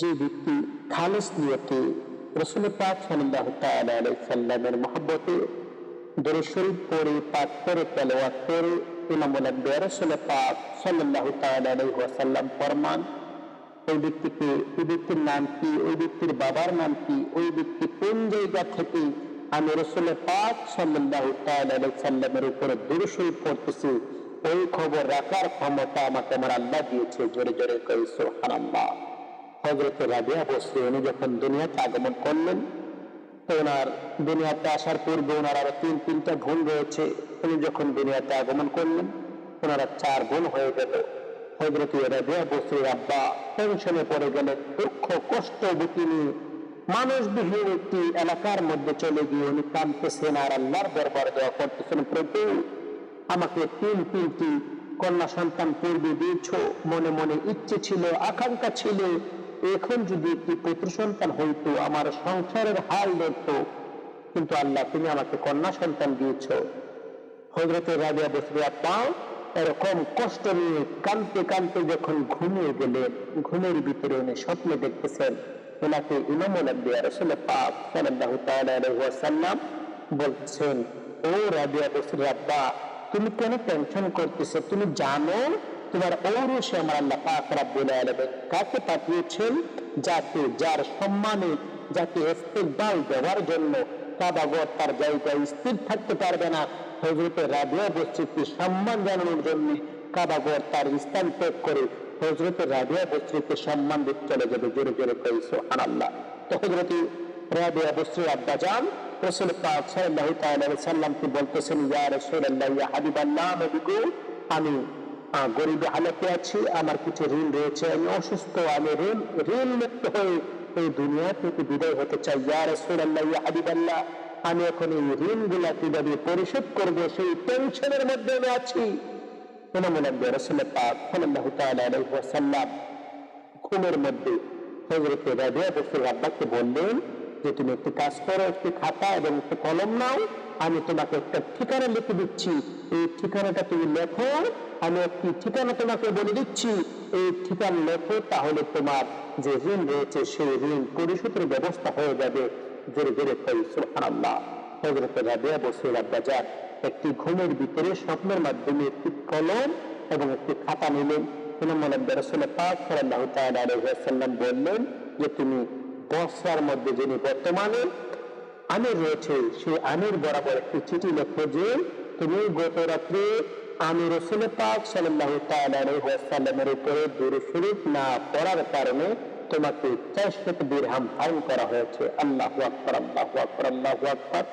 যে ব্যক্তি খালেস নিয়তে রসুল পাক সাল্লাহ সাল্লামের মহব্বতে শরীফ পড়ে, পাঠ করে, তেলাওয়াত করে, ইমাম আম্বিয়া রসুল পাক সাল্লাহ সাল্লাম ফরমান, ওই ব্যক্তিকে ওই ব্যক্তির নাম কি, ওই ব্যক্তির বাবার নাম কি, ওই ব্যক্তি কোন জায়গা থেকে আমি রসুল পাক সাল্লাহ সাল্লামের উপরে শরীফ পড়তেছি, ওই খবর রাখার ক্ষমতা আমাকে আমার আল্লাহ দিয়েছে। জোরে জোরে কই সুবহানাল্লাহ। হজরত রাবিয়া বসরি উনি যখন দুনিয়াতে আগমন করলেন ওনার দুনিয়াতে আসার পূর্বে ওনার আরও তিন, তিনটা বোন রয়েছে। উনি যখন দুনিয়াতে আগমন করলেন, ওনারা চার বোন হয়ে গেল। হজরত রাবিয়া আব্বা টেনশনে পড়ে দুঃখ, কষ্ট বুকি নিয়ে মানুষবিহীন একটি এলাকার মধ্যে চলে গিয়ে উনি কাঁদতেছেন আর আল্লাহর দরবার দেওয়া করতেছেন, প্রভু, আমাকে তিন, তিনটি কন্যা সন্তান পূর্বে দিয়েছ। মনে মনে ইচ্ছে ছিল, আকাঙ্ক্ষা ছিল এখন যদি একটি পুত্র সন্তান হইতো, আমার সংসারের হাল ধরত, কিন্তু আল্লাহ তুমি আমাকে কন্যা সন্তান দিয়েছ। হজরতে রাবিয়া বসরিয়া পাও, এরকম কষ্ট নিয়ে কানতে কানতে যখন ঘুমিয়ে গেলেন ঘুমের ভিতরে উনি স্বপ্নে দেখতেছেন, ওনাকে ওয়াসাল্লাম বলছেন, ও রাবিয়া বসরি আব্বা, তুমি কেন টেনশন করতেছো? তুমি জানো তোমার ঔরসে আমার আল্লাহ পাক রাব্বুল আলামিন কাকে পাঠিয়েছেন? যাকে যার সম্মানে, যাকে ইস্তেকবাল দেওয়ার জন্য কাবাগর তার জায়গায় স্থির থাকতে পারবে না। হজরতে রাবিয়া বস্তিকে সম্মান জানানোর জন্য কাবাগর তার স্থান ত্যাগ করে হজরতে রাবিয়া বস্তিকে সম্মান দিতে চলে যাবে জোরে জোরে কইছো আনাল্লাহ তো হজরতে রাবিয়া বস্তির আব্বা যান রসুল পাক সাল্লাল্লাহু তাআলা সাল্লামকে বলতেছেন, ইয়া রাসূলুল্লাহ, ইয়া হাবিবাল্লাহ, নবী আমি গরিবী হালতে আছি, আমার কিছু ঋণ রয়েছে, আমি অসুস্থ আমি ঋণ ঋণ মুক্ত হয়ে এই দুনিয়া থেকে বিদায় হতে চাই। ইয়া রাসূলুল্লাহ, ইয়া হাবিবাল্লাহ, আমি এখন এই ঋণগুলা কীভাবে পরিশোধ করব, সেই টেনশনের মধ্যে আমি আছি। আম্বিয়া রাসূল পাক আলাইহি ওয়াসাল্লাম, ঘুমের মধ্যে হজরতে রাবিয়া বসুর আব্বাকে বললেন যে তুমি একটি কাজ করো, একটি খাতা এবং একটি কলম নাও, আমি তোমাকে একটা ঠিকানা লিখে দিচ্ছি। এই ঠিকানাটা তুমি লেখো, আমি একটি ঠিকানা তোমাকে বলে দিচ্ছি। এই ঠিকানা লেখো, তাহলে তোমার যে ঋণ রয়েছে, সেই ঋণ পরিশোধের ব্যবস্থা হয়ে যাবে। জোরে জোরে হযরত রাবিয়া বসুর আব্বা একটি ঘুমের ভিতরে স্বপ্নের মাধ্যমে একটি কলম এবং একটি খাতা নিলেন। ইমাম আলাম্বিয়া রাসূল পাক আলাইহি বললেন যে, তুমি বসরার মধ্যে যিনি বর্তমানে আমির রয়েছে সেই আমির বরাবর একটি চিঠি লেখো যে, তুমি গত রাত্রে আমি রসুল পাক সাল্লাহ ওয়াসাল্লামের উপরে দূরে শরীফ না পড়ার কারণে তোমাকে চারশত বীরহাম ফাইন করা হয়েছে। আল্লাহ আকবর আল্লাহ আকবর, আল্লাহ আকবার।